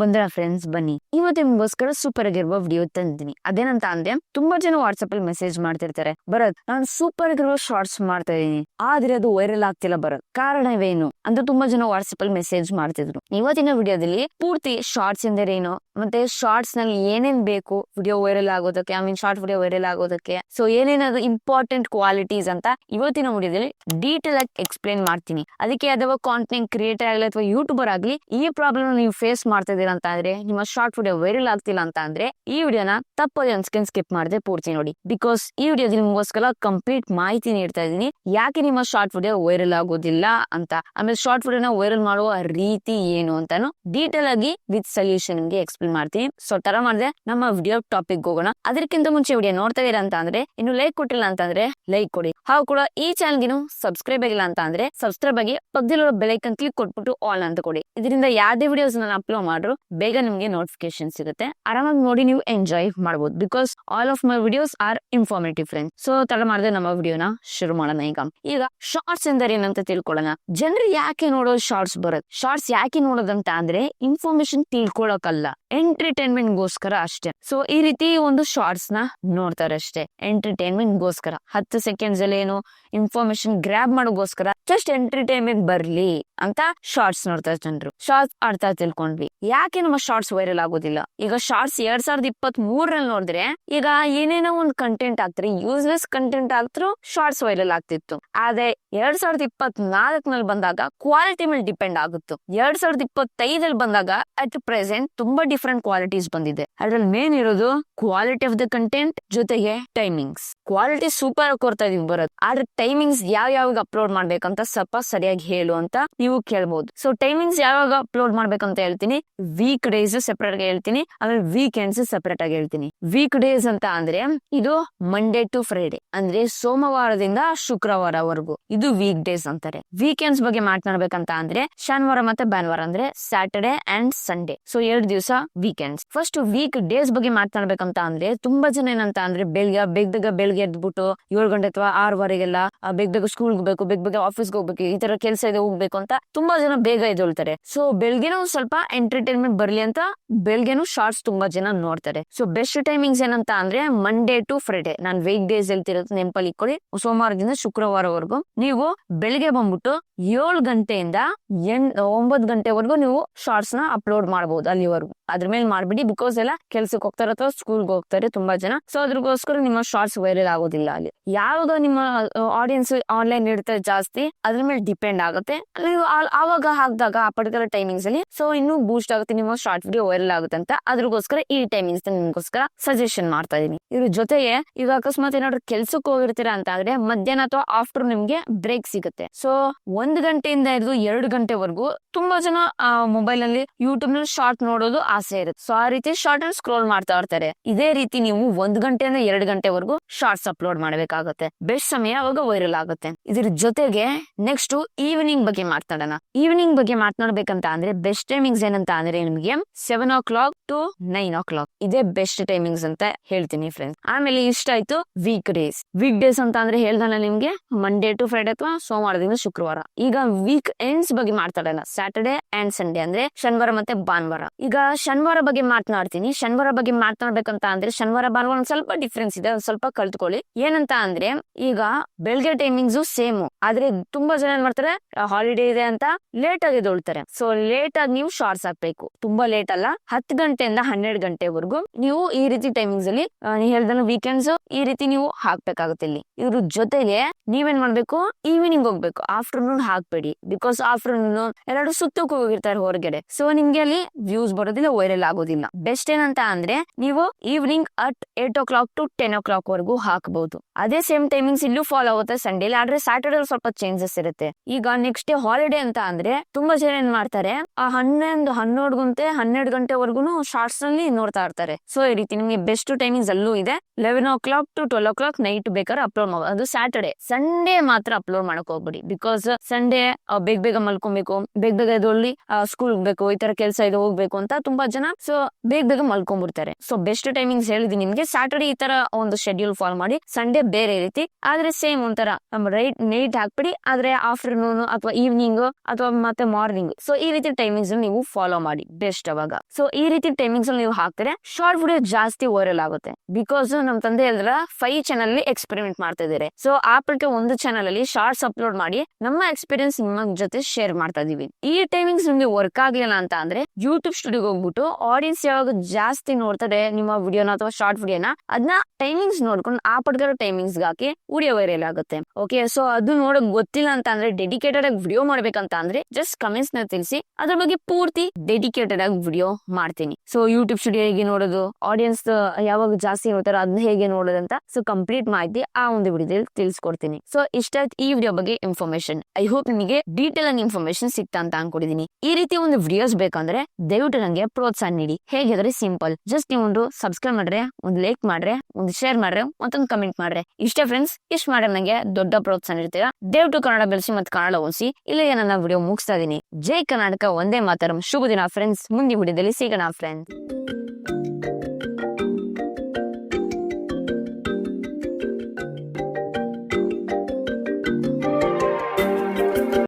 ಬಂದ್ರ ಫ್ರೆಂಡ್ಸ್ ಬನ್ನಿ. ಇವತ್ತು ನಿಮ್ಗೋಸ್ಕರ ಸೂಪರ್ ಆಗಿರುವ ವಿಡಿಯೋ ತಂದಿನಿ ಅದೇನಂತ ಅಂದ್ರೆ ತುಂಬಾ ಜನ ವಾಟ್ಸ್ಆಪ್ ಅಲ್ಲಿ ಮೆಸೇಜ್ ಮಾಡ್ತಿರ್ತಾರೆ. ಭರತ್, ನಾನು ಸೂಪರ್ ಆಗಿರುವ ಶಾರ್ಟ್ಸ್ ಮಾಡ್ತಾ ಇದೀನಿ ಆದ್ರೆ ಅದು ವೈರಲ್ ಆಗ್ತಿಲ್ಲ ಭರತ್. ಕಾರಣವೇನು ಅಂತ ತುಂಬಾ ಜನ ವಾಟ್ಸ್ಆಪ್ ಅಲ್ಲಿ ಮೆಸೇಜ್ ಮಾಡ್ತಿದ್ರು. ಇವತ್ತಿನ ವಿಡಿಯೋದಲ್ಲಿ ಪೂರ್ತಿ ಶಾರ್ಟ್ಸ್ ಎಂದರೇನು? ಮತ್ತೆ ಶಾರ್ಟ್ಸ್ನಲ್ಲಿ ಏನೇನ್ ಬೇಕು? ವಿಡಿಯೋ ವೈರಲ್ ಆಗೋದಕ್ಕೆ I mean short video viral ಆಗೋದಕ್ಕೆ. ಸೊ ಏನೇನಾದ್ರು ಇಂಪಾರ್ಟೆಂಟ್ ಕ್ವಾಲಿಟೀಸ್ ಅಂತ ಇವತ್ತಿನ ವಿಡಿಯೋದಲ್ಲಿ ಡೀಟೇಲ್ ಆಗಿ ಎಕ್ಸ್ಪ್ಲೇನ್ ಮಾಡ್ತೀನಿ. ಅದಕ್ಕೆ ಅಥವಾ ಕಾಂಟೆಂಟ್ ಕ್ರಿಯೇಟರ್ ಆಗಲಿ ಅಥವಾ ಯೂಟ್ಯೂಬರ್ ಆಗಲಿ, ಈ ಪ್ರಾಬ್ಲಮ್ ನೀವು ಫೇಸ್ ಮಾಡ್ತಾ ಇದೀರಾ ಅಂತ ಅಂದ್ರೆ, ನಿಮ್ಮ ಶಾರ್ಟ್ ವಿಡಿಯೋ ವೈರಲ್ ಆಗ್ತಿಲ್ಲ ಅಂತ ಅಂದ್ರೆ, ಈ ವಿಡಿಯೋನ ತಪ್ಪದೆ ಒಂದ್ ಸ್ಕಿಪ್ ಮಾಡದೆ ಪೂರ್ತಿ ನೋಡಿ. ಬಿಕಾಸ್ ಈ ವಿಡಿಯೋದಲ್ಲಿ ನಿಮಗೋಸ್ಕರ ಕಂಪ್ಲೀಟ್ ಮಾಹಿತಿ ನೀಡ್ತಾ ಇದೀನಿ ಯಾಕೆ ನಿಮ್ಮ ಶಾರ್ಟ್ ವಿಡಿಯೋ ವೈರಲ್ ಆಗೋದಿಲ್ಲ ಅಂತ? ಆಮೇಲೆ ಶಾರ್ಟ್ ವಿಡಿಯೋನ ವೈರಲ್ ಮಾಡುವ ರೀತಿ ಏನು ಅಂತಾನು ಡೀಟೇಲ್ ಆಗಿ ವಿತ್ ಸೊಲ್ಯೂಷನ್ಗೆ ಎಕ್ಸ್ಪ್ಲೇನ್ ಮಾಡ್ತೀನಿ. ಸೊ ತರ ಮಾಡಿದೆ ನಮ್ಮ ವಿಡಿಯೋ ಟಾಪಿಕ್ ಹೋಗೋಣ. ಅದಕ್ಕಿಂತ ಮುಂಚೆ ವಿಡಿಯೋ ನೋಡ್ತಾ ಇದೀರಾ ಅಂತ ಅಂದ್ರೆ, ಇನ್ನು ಲೈಕ್ ಕೊಟ್ಟಿಲ್ಲ ಅಂತ ಅಂದ್ರೆ ಲೈಕ್ ಕೊಡಿ. ಹಾಗೂ ಕೂಡ ಈ ಚಾನಲ್ಗಿನು ಸಬ್ಸ್ಕ್ರೈಬ್ ಆಗಿಲ್ಲ ಅಂತ ಅಂದ್ರೆ ಸಬ್ಸ್ಕ್ರೈಬ್ ಆಗಿ ಪಕ್ಕದಲ್ಲಿರೋ ಬೆಲೈಕನ್ ಕ್ಲಿಕ್ ಕೊಟ್ಬಿಟ್ಟು ಆಲ್ ಅಂತ ಕೊಡಿ. ಇದರಿಂದ ಯಾವ್ದೇ ವಿಡಿಯೋಸ್ ನಾನು ಅಪ್ಲೋಡ್ ಬೇಗ ನಿಮ್ಗೆ ನೋಟಿಫಿಕೇಶನ್ ಸಿಗುತ್ತೆ. ಆರಾಮಾಗಿ ನೋಡಿ ನೀವು ಎಂಜಾಯ್ ಮಾಡಬಹುದು because all of my videos are informative friend so ತಡ ಮಾಡದೆ ನಮ್ಮ ವಿಡಿಯೋನ ಶುರು ಮಾಡೋಣ ಈಗ. ಈಗ ಶಾರ್ಟ್ಸ್ ಎಂದರೆ ಏನಂತ ತಿಳ್ಕೊಳ್ಳೋಣ. ಜನರು ಯಾಕೆ ನೋಡೋದು ಶಾರ್ಟ್ಸ್ ಬರುತ್ತೆ? ಶಾರ್ಟ್ಸ್ ಯಾಕೆ ನೋಡೋದಂತ ಅಂದ್ರೆ ಇನ್ಫಾರ್ಮೇಶನ್ ತಿಳ್ಕೊಳಕಲ್ಲ ಎಂಟರ್ಟೈನ್ಮೆಂಟ್ ಗೋಸ್ಕರ ಅಷ್ಟೇ. ಸೊ ಈ ರೀತಿ ಒಂದು ಶಾರ್ಟ್ಸ್ನ ನೋಡ್ತಾರೆ ಅಷ್ಟೇ. ಎಂಟರ್ಟೈನ್ಮೆಂಟ್ ಗೋಸ್ಕರ ಹತ್ತು ಸೆಕೆಂಡ್ಸ್ ಅಲ್ಲಿ ಏನು ಇನ್ಫಾರ್ಮೇಶನ್ ಗ್ರಾಬ್ ಮಾಡೋಗೋಸ್ಕರ ಜಸ್ಟ್ ಎಂಟರ್ಟೈನ್ಮೆಂಟ್ ಬರ್ಲಿ ಅಂತ ಶಾರ್ಟ್ಸ್ ನೋಡ್ತಾರೆ ಜನರು. ಶಾರ್ಟ್ಸ್ ಆಡ್ತಾ ತಿಳ್ಕೊಂಡ್ವಿ. ಯಾಕೆ ನಮ್ಮ ಶಾರ್ಟ್ಸ್ ವೈರಲ್ ಆಗೋದಿಲ್ಲ? ಈಗ ಶಾರ್ಟ್ಸ್ ಎರಡ್ ಸಾವಿರದ ಇಪ್ಪತ್ತ್ ಮೂರಲ್ಲಿ ನೋಡಿದ್ರೆ ಈಗ ಏನೇನೋ ಒಂದು ಕಂಟೆಂಟ್ ಆಗ್ತಾರೆ ಯೂಸ್ಲೆಸ್ ಕಂಟೆಂಟ್ ಆಗ್ತಿರೋ ಶಾರ್ಟ್ಸ್ ವೈರಲ್ ಆಗ್ತಿತ್ತು. ಆದ್ರೆ ಎರಡ್ ಸಾವಿರದ ಇಪ್ಪತ್ ನಾಲ್ಕನಲ್ಲಿ ಬಂದಾಗ ಕ್ವಾಲಿಟಿ ಮೇಲೆ ಡಿಪೆಂಡ್ ಆಗುತ್ತೆ. ಎರಡ್ ಸಾವಿರದ ಇಪ್ಪತ್ತೈದಲ್ಲಿ ಬಂದಾಗ ಅಟ್ ಪ್ರೆಸೆಂಟ್ ತುಂಬಾ ಡಿಫ್ರೆಂಟ್ ಕ್ವಾಲಿಟೀಸ್ ಬಂದಿದೆ. ಅದ್ರಲ್ಲಿ ಮೇನ್ ಇರೋದು ಕ್ವಾಲಿಟಿ ಆಫ್ ದ ಕಂಟೆಂಟ್ ಜೊತೆಗೆ ಟೈಮಿಂಗ್ಸ್ ಕ್ವಾಲಿಟಿ ಸೂಪರ್ ಕೊಡ್ತಾ ಇದೀವಿ ಬರೋದು ಆದ್ರೆ ಟೈಮಿಂಗ್ಸ್ ಯಾವ ಯಾವಾಗ ಅಪ್ಲೋಡ್ ಮಾಡ್ಬೇಕಂತ ಸ್ವಲ್ಪ ಸರಿಯಾಗಿ ಹೇಳು ಅಂತ ನೀವು ಕೇಳ್ಬಹುದು ಸೊ ಟೈಮಿಂಗ್ಸ್ ಯಾವಾಗ ಅಪ್ಲೋಡ್ ಮಾಡ್ಬೇಕಂತ ಹೇಳ್ತೀನಿ. ವೀಕ್ ಡೇಸ್ ಸೆಪರೇಟ್ ಆಗಿ ಹೇಳ್ತೀನಿ. ಆಮೇಲೆ ವೀಕೆಂಡ್ಸ್ ಸೆಪರೇಟ್ ಆಗಿ ಹೇಳ್ತೀನಿ. ವೀಕ್ ಡೇಸ್ ಅಂತ ಅಂದ್ರೆ ಇದು ಮಂಡೇ ಟು ಫ್ರೈಡೆ ಅಂದ್ರೆ ಸೋಮವಾರದಿಂದ ಶುಕ್ರವಾರವರೆಗೂ ಇದು ವೀಕ್ ಡೇಸ್ ಅಂತಾರೆ. ವೀಕೆಂಡ್ಸ್ ಬಗ್ಗೆ ಮಾತನಾಡ್ಬೇಕಂತ ಅಂದ್ರೆ ಶನಿವಾರ ಮತ್ತೆ ಭಾನುವಾರ ಅಂದ್ರೆ ಸ್ಯಾಟರ್ಡೆ ಅಂಡ್ ಸಂಡೇ ಸೊ ಎರಡು ದಿವಸ ವೀಕೆಂಡ್ಸ್ ಫಸ್ಟ್ ವೀಕ್ ಡೇಸ್ ಬಗ್ಗೆ ಮಾತನಾಡ್ಬೇಕಂತ ಅಂದ್ರೆ ತುಂಬಾ ಜನ ಏನಂತ ಅಂದ್ರೆ ಬೆಳಿಗ್ಗೆ ಬೇಗದಾಗ ಬೇಗ ಬೆಳಿಗ್ಗೆ ಎದ್ಬಿಟ್ಟು ಏಳು ಗಂಟೆ ಅಥವಾ ಆರೂವರೆಗೆಲ್ಲ ಆ, ಬೇಗ ಬೇಗ ಸ್ಕೂಲ್ ಹೋಗ್ಬೇಕು ಬೇಗ ಬೇಗ ಆಫೀಸ್ಗೆ ಹೋಗ್ಬೇಕು ಈ ತರ ಕೆಲಸ ಇದೆ ಹೋಗ್ಬೇಕು ಅಂತ ತುಂಬಾ ಜನ ಬೇಗ ಎದ್ದೊಳ್ತಾರೆ. ಸೊ ಬೆಳಿಗ್ಗೆನೂ ಸ್ವಲ್ಪ ಎಂಟರ್ಟೈನ್ಮೆಂಟ್ ಬರ್ಲಿ ಅಂತ ಬೆಳಿಗ್ಗೆನೂ ಶಾರ್ಟ್ಸ್ ತುಂಬಾ ಜನ ನೋಡ್ತಾರೆ. ಸೊ ಬೆಸ್ಟ್ ಟೈಮಿಂಗ್ಸ್ ಏನಂತ ಅಂದ್ರೆ ಮಂಡೇ ಟು ಫ್ರೈಡೆ ನಾನ್ ವೀಕ್ ಡೇಸ್ ಹೇಳ್ತಿರೋದು ನೆನಪಲ್ಲಿ ಇಟ್ಕೊಳ್ಳಿ. ಸೋಮವಾರದಿಂದ ಶುಕ್ರವಾರವರೆಗೂ ನೀವು ಬೆಳಿಗ್ಗೆ ಬಂದ್ಬಿಟ್ಟು ಏಳು ಗಂಟೆಯಿಂದ ಎಂಟ್ ಒಂಬತ್ತು ಗಂಟೆವರೆಗೂ ನೀವು ಶಾರ್ಟ್ಸ್ನ ಅಪ್ಲೋಡ್ ಮಾಡಬಹುದು ಅಲ್ಲಿವರೆಗೂ. ಅದ್ರ ಮೇಲೆ ಮಾಡ್ಬಿಡಿ. ಬಿಕಾಸ್ ಎಲ್ಲ ಕೆಲ್ಸಕ್ಕೆ ಹೋಗ್ತಾರೆ ಅಥವಾ ಸ್ಕೂಲ್ಗೆ ಹೋಗ್ತಾರೆ ತುಂಬಾ ಜನ. ಸೊ ಅದ್ರಗೋಸ್ಕರ ನಿಮ್ಮ ಶಾರ್ಟ್ಸ್ ವೈರಲ್ ಆಗೋದಿಲ್ಲ ಅಲ್ಲಿ. ಯಾವಾಗ ನಿಮ್ಮ ಆಡಿಯನ್ಸ್ ಆನ್ಲೈನ್ ಇಡ್ತಾರೆ ಜಾಸ್ತಿ, ಅದ್ರ ಮೇಲೆ ಡಿಪೆಂಡ್ ಆಗುತ್ತೆ. ಆ- ಆವಾಗ ಹಾಕಿದಾಗ ಆ ಪರ್ಟಿಕ್ಯುಲರ್ ಟೈಮಿಂಗ್ಸ್ ಅಲ್ಲಿ ಸೊ ಇನ್ನು ಬೂಸ್ಟ್ ಆಗುತ್ತೆ, ನಿಮ್ಮ ಶಾರ್ಟ್ ವಿಡಿಯೋ ವೈರಲ್ ಆಗುತ್ತೆ ಅಂತ. ಅದ್ರಗೋಸ್ಕರ ಈ ಟೈಮಿಂಗ್ಸ್ ನಿಮ್ಗೋಸ್ಕರ ಸಜೆಷನ್ ಮಾಡ್ತಾ ಇದೀನಿ. ಇದ್ರ ಜೊತೆಗೆ, ಈಗ ಅಕಸ್ಮಾತ್ ಏನಾದ್ರು ಕೆಲ್ಸಕ್ಕೆ ಹೋಗಿರ್ತೀರಾ ಅಂತ ಆದ್ರೆ, ಮಧ್ಯಾಹ್ನ ಅಥವಾ ಆಫ್ಟರ್ ನಿಮ್ಗೆ ಬ್ರೇಕ್ ಸಿಗುತ್ತೆ. ಸೊ ಒಂದ್ ಗಂಟೆಯಿಂದ ಹಿಡಿದು ಎರಡು ಗಂಟೆವರೆಗೂ ತುಂಬಾ ಜನ ಮೊಬೈಲ್ ಅಲ್ಲಿ ಯೂಟ್ಯೂಬ್ನಲ್ಲಿ ಶಾರ್ಟ್ ನೋಡೋದು ಆಸೆ ಇರುತ್ತೆ. ಸೊ ಆ ರೀತಿ ಶಾರ್ಟ್ ಅಂಡ್ ಸ್ಕ್ರೋಲ್ ಮಾಡ್ತಾ ಇರ್ತಾರೆ. ಇದೇ ರೀತಿ ನೀವು ಒಂದ್ ಗಂಟೆಯಿಂದ ಎರಡು ಗಂಟೆವರೆಗೂ ಶಾರ್ಟ್ಸ್ ಅಪ್ಲೋಡ್ ಮಾಡಬೇಕಾಗುತ್ತೆ. ಬೆಸ್ಟ್ ಸಮಯ ಅವಾಗ ವೈರಲ್ ಆಗುತ್ತೆ. ಇದ್ರ ಜೊತೆಗೆ ನೆಕ್ಸ್ಟ್ ಈವ್ನಿಂಗ್ ಬಗ್ಗೆ ಮಾತನಾಡೋಣ. ಈವ್ನಿಂಗ್ ಬಗ್ಗೆ ಮಾತನಾಡ್ಬೇಕಂತ ಅಂದ್ರೆ ಬೆಸ್ಟ್ ಟೈಮಿಂಗ್ಸ್ ಏನಂತ ಅಂದ್ರೆ ನಿಮ್ಗೆ seven o'clock to nine o'clock ಇದೇ ಬೆಸ್ಟ್ ಟೈಮಿಂಗ್ಸ್ ಅಂತ ಹೇಳ್ತೀನಿ ಫ್ರೆಂಡ್ಸ್ ಆಮೇಲೆ ಇಷ್ಟ ಆಯ್ತು ವೀಕ್ ಡೇಸ್ ವೀಕ್ ಡೇಸ್ ಅಂತ ಅಂದ್ರೆ ಹೇಳ್ದಲ್ಲ ನಿಮ್ಗೆ ಮಂಡೇ ಟು ಫ್ರೈಡೆ ಅಥವಾ ಸೋಮವಾರದಿಂದ ಶುಕ್ರವಾರ. ಈಗ ವೀಕ್ ಎಂಡ್ಸ್ ಬಗ್ಗೆ ಮಾತಾಡೋಣ ಸ್ಯಾಟರ್ಡೆ ಅಂಡ್ ಸಂಡೇ ಅಂದ್ರೆ ಶನಿವಾರ ಮತ್ತೆ ಭಾನುವಾರ. ಈಗ ಶನಿವಾರ ಬಗ್ಗೆ ಮಾತನಾಡ್ತೀನಿ. ಶನಿವಾರ ಬಗ್ಗೆ ಮಾತನಾಡ್ಬೇಕಂತ ಅಂದ್ರೆ ಶನಿವಾರ ಭಾನುವಾರ ಒಂದ್ ಸ್ವಲ್ಪ ಡಿಫ್ರೆನ್ಸ್ ಇದೆ ಸ್ವಲ್ಪ ಕಲ್ತ್ಕೊಳ್ಳಿ ಏನಂತ ಅಂದ್ರೆ ಈಗ ಬೆಳಗ್ಗೆ ಟೈಮಿಂಗ್ಸ್ ಸೇಮ್ ಆದ್ರೆ ತುಂಬಾ ಜನ ಏನ್ ಮಾಡ್ತಾರೆ ಹಾಲಿಡೇ ಇದೆ ಅಂತ ಲೇಟ್ ಆಗಿ ಎದ್ದೇಳ್ತಾರೆ. ಸೊ ಲೇಟ್ ಆಗಿ ನೀವು ಶಾರ್ಟ್ಸ್ ಹಾಕ್ಬೇಕು. ತುಂಬಾ ಲೇಟ್ ಅಲ್ಲ, ಹತ್ತು ಗಂಟೆಯಿಂದ ಹನ್ನೆರಡು ಗಂಟೆವರೆಗೂ ನೀವು ಈ ರೀತಿ ಟೈಮಿಂಗ್ಸ್ ಅಲ್ಲಿ ನೀವ್ ವೀಕೆಂಡ್ಸ್ ಈ ರೀತಿ ನೀವು ಹಾಕ್ಬೇಕಾಗುತ್ತೆ ಇಲ್ಲಿ. ಇವ್ರ ಜೊತೆಗೆ ನೀವೇನ್ ಮಾಡ್ಬೇಕು ಈವಿನಿಂಗ್ ಹೋಗ್ಬೇಕು. ಆಫ್ಟರ್ನೂನ್ ಹಾಕ್ಬೇಡಿ. ಬಿಕಾಸ್ ಆಫ್ಟರ್ನೂನ್ ಎಲ್ಲರೂ ಸುತ್ತಕ್ಕೆ ಹೋಗಿರ್ತಾರೆ ಹೊರಗಡೆ. ಸೊ ನಿಮ್ಗೆ ಅಲ್ಲಿ ವ್ಯೂಸ್ ಬರೋದಿಲ್ಲ ವೈರಲ್ ಆಗೋದಿಲ್ಲ. ಬೆಸ್ಟ್ ಏನಂತ ಅಂದ್ರೆ, ನೀವು evening at eight o'clock to ten o'clock ವರೆಗೂ ಹಾಕಬಹುದು ಅದೇ ಸೇಮ್ ಟೈಮಿಂಗ್ಸ್ ಇಲ್ಲೂ ಫಾಲೋ ಆಗುತ್ತೆ ಸಂಡೇಲಿ ಆದ್ರೆ ಸ್ಯಾಟರ್ಡೇ ಸ್ವಲ್ಪ ಚೇಂಜಸ್ ಇರುತ್ತೆ. ಈಗ ನೆಕ್ಸ್ಟ್ ಡೇ ಹಾಲಿಡೇ ಅಂತ ಅಂದ್ರೆ ತುಂಬಾ ಜನ ಏನ್ ಮಾಡ್ತಾರೆ? ಆ ಹನ್ನೊಂದು, ಹನ್ನೆರಡು ಗಂಟೆ, ಹನ್ನೆರಡು ಗಂಟೆವರೆಗೂ ಶಾರ್ಟ್ಸ್ನಲ್ಲಿ ನೋಡ್ತಾ ಇರ್ತಾರೆ. ಸೊ ಈ ರೀತಿ ನಿಮಗೆ ಬೆಸ್ಟ್ ಟೈಮಿಂಗ್ಸ್ ಅಲ್ಲೂ ಇದೆ. Eleven o'clock to twelve o'clock night ಬೇಕಾದ್ರೆ ಅಪ್ಲೋಡ್ ಮಾಡ್ಬೋದು ಅದು ಸ್ಯಾಟರ್ಡೆ ಸಂಡೇ ಮಾತ್ರ ಅಪ್ಲೋಡ್ ಮಾಡಕ್ ಹೋಗ್ಬೇಡಿ. ಬಿಕಾಸ್ ಸಂಡೇ ಬೇಗ ಬೇಗ ಮಲ್ಕೊಬೇಕು. ಬೇಗ ಬೇಗ ಎದ್ದೊಳ್ಳಿ ಸ್ಕೂಲ್ ಹೋಗ್ಬೇಕು, ಈ ತರ ಕೆಲಸ ಇದೆ ಹೋಗ್ಬೇಕು ಅಂತ ತುಂಬಾ ಜನ ಸೊ ಬೇಗ ಬೇಗ ಮಲ್ಕೊಂಡ್ಬಿಡ್ತಾರೆ. ಸೊ ಬೆಸ್ಟ್ ಟೈಮಿಂಗ್ಸ್ ಹೇಳಿದೀನಿ ನಿಮ್ಗೆ. ಸ್ಯಾಟರ್ಡೆ ಈ ತರ ಒಂದು ಶೆಡ್ಯೂಲ್ ಫಾಲೋ ಮಾಡಿ. ಸಂಡೇ ಬೇರೆ ರೀತಿ. ಆದ್ರೆ ಸೇಮ್ ಒಂಥರ ರೈಟ್ ನೈಟ್ ಹಾಕ್ಬಿಡಿ ಆದ್ರೆ ಆಫ್ಟರ್ನೂನ್ ಅಥವಾ ಈವ್ನಿಂಗ್ ಅಥವಾ ಮತ್ತೆ ಮಾರ್ನಿಂಗ್ ಸೊ ಈ ರೀತಿ ಟೈಮಿಂಗ್ಸ್ ನೀವು ಫಾಲೋ ಮಾಡಿ ಬೆಸ್ಟ್ ಅವಾಗ. ಸೊ ಈ ರೀತಿ ಟೈಮಿಂಗ್ಸ್ ನೀವು ಹಾಕ್ತಾರೆ ಶಾರ್ಟ್ ವಿಡಿಯೋ ಜಾಸ್ತಿ ವೈರಲ್ ಆಗುತ್ತೆ. ಬಿಕಾಸ್ ನಮ್ ತಂದೆ ಎಲ್ಲ ಫೈವ್ ಚಾನಲ್ ಎಕ್ಸ್ಪೆರಿಮೆಂಟ್ ಮಾಡ್ತಾ ಇದಾರೆ. ಸೊ ಆಪಲ್ಗೆ ಒಂದು ಚಾನಲ್ ಅಲ್ಲಿ ಶಾರ್ಟ್ಸ್ ಅಪ್ಲೋಡ್ ಮಾಡಿ, ನಮ್ಮ ಎಕ್ಸ್ಪೀರಿಯನ್ಸ್ ನಿಮ್ಮ ಜೊತೆ ಶೇರ್ ಮಾಡ್ತಾ ಇದೀವಿ. ಈ ಟೈಮಿಂಗ್ಸ್ ನಿಮ್ಗೆ ವರ್ಕ್ ಆಗ್ಲಿಲ್ಲ ಅಂತ ಅಂದ್ರೆ ಯೂಟ್ಯೂಬ್ ಸ್ಟುಡಿಯೋಗೆ ಹೋಗ್ಬಿಟ್ಟು ಆಡಿಯನ್ಸ್ ಯಾವಾಗ ಜಾಸ್ತಿ ನೋಡ್ತಾರೆ ನಿಮ್ಮ ವಿಡಿಯೋನ ಅಥವಾ ಶಾರ್ಟ್ ವಿಡಿಯೋನ ಅದನ್ನ ಟೈಮಿಂಗ್ಸ್ ನೋಡ್ಕೊಂಡು ಆ ಪರ್ಟಿಕ್ಯುಲರ್ ಟೈಮಿಂಗ್ಸ್ ಹಾಕಿ ವಿಡಿಯೋ ವೈರಲ್ ಆಗುತ್ತೆ. ಓಕೆ ಸೊ ಅದು ನೋಡಕ್ ಗೊತ್ತಿಲ್ಲ ಅಂತ ಅಂದ್ರೆ ಡೆಡಿಕೇಟೆಡ್ ಆಗಿ ವಿಡಿಯೋ ಮಾಡ್ಬೇಕಂತ ಅಂದ್ರೆ ಜಸ್ಟ್ ಕಮೆಂಟ್ಸ್ನ ತಿಳಿಸಿ, ಅದ್ರ ಬಗ್ಗೆ ಪೂರ್ತಿ ಡೆಡಿಕೇಟೆಡ್ ಆಗಿ ವಿಡಿಯೋ ಮಾಡ್ತೀನಿ. ಸೊ ಯೂಟ್ಯೂಬ್ ಸ್ಟುಡಿಯೋ ಹೇಗೆ ನೋಡೋದು ಆಡಿಯನ್ಸ್ ಯಾವಾಗ ಜಾಸ್ತಿ ನೋಡ್ತಾರೋ ಅದನ್ನ ಹೇಗೆ ನೋಡೋದಂತ ಸೊ ಕಂಪ್ಲೀಟ್ ಮಾಹಿತಿ ಆ ಒಂದು ವಿಡಿಯೋದಲ್ಲಿ ತಿಳಿಸ್ಕೊಡ್ತೀನಿ. ಸೊ ಇಷ್ಟ ಈ ವಿಡಿಯೋ ಬಗ್ಗೆ ಇನ್ಫಾರ್ಮೇಶನ್ ಐ ಹೋಪ್ ನಿಮಗೆ ಡೀಟೇಲ್ ಆಗಿ ಇನ್ಫಾರ್ಮೇಶನ್ ಸಿಕ್ತಾ ಅಂತ ಅನ್ಕೊಂಡಿದೀನಿ. ಈ ರೀತಿ ಒಂದು ವಿಡಿಯೋಸ್ ಬೇಕಂದ್ರೆ ದಯವಿಟ್ಟು ನಂಗೆ ಪ್ರೋತ್ಸಾಹ ನೀಡಿ. ಹೇಗಿದ್ರೆ ಸಿಂಪಲ್ ಜಸ್ಟ್ ನೀವು ಒಂದು ಸಬ್ಸ್ಕ್ರೈಬ್ ಮಾಡ್ರೆ, ಒಂದು ಲೈಕ್ ಮಾಡ್ರೆ, ಒಂದು ಶೇರ್ ಮಾಡ್ರೆ, ಮತ್ತೊಂದು ಕಮೆಂಟ್ ಮಾಡ್ರೆ. ಇಷ್ಟೇ ಫ್ರೆಂಡ್ಸ್ ಇಷ್ಟ ಮಾಡ್ರೆ ನಂಗೆ ದೊಡ್ಡ ಪ್ರೋತ್ಸಾಹ ನೀಡ್ತೀರಾ? ದಯವಿಟ್ಟು ಕನ್ನಡ ಬೆಳೆಸಿ ಮತ್ತು ಕನ್ನಡ ಓದಿಸಿ. ಇಲ್ಲಿಗೆ ನನ್ನ ವಿಡಿಯೋ ಮುಗಿಸ್ತಾ ಇದೀನಿ. ಜೈ ಕರ್ನಾಟಕ, ಒಂದೇ ಮಾತರಂ. ಶುಭ ದಿನ ಫ್ರೆಂಡ್ಸ್ ಮುಂದಿನ ವಿಡಿಯೋದಲ್ಲಿ ಸಿಗೋಣ ಫ್ರೆಂಡ್ಸ್